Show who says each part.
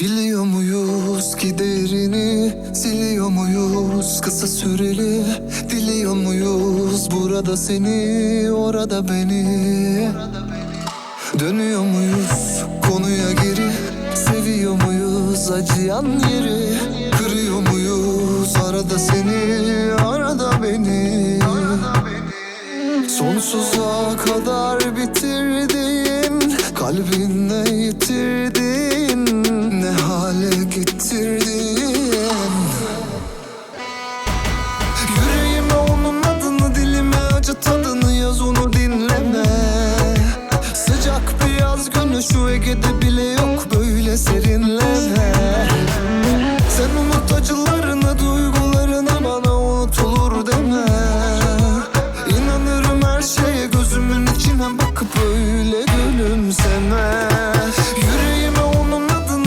Speaker 1: Biliyor muyuz ki değerini siliyor muyuz kısa süreli Diliyor muyuz burada seni orada beni, orada. Dönüyor muyuz konuya geri seviyor muyuz acıyan yeri Kırıyor muyuz arada seni arada beni. Sonsuza kadar bitirdiğin kalbinle yitirdiğin getirdim. Yüreğime onun adını dilime acı tadını yaz onu dinleme. Sıcak bir yaz günü şu Ege'de bile yok böyle serinle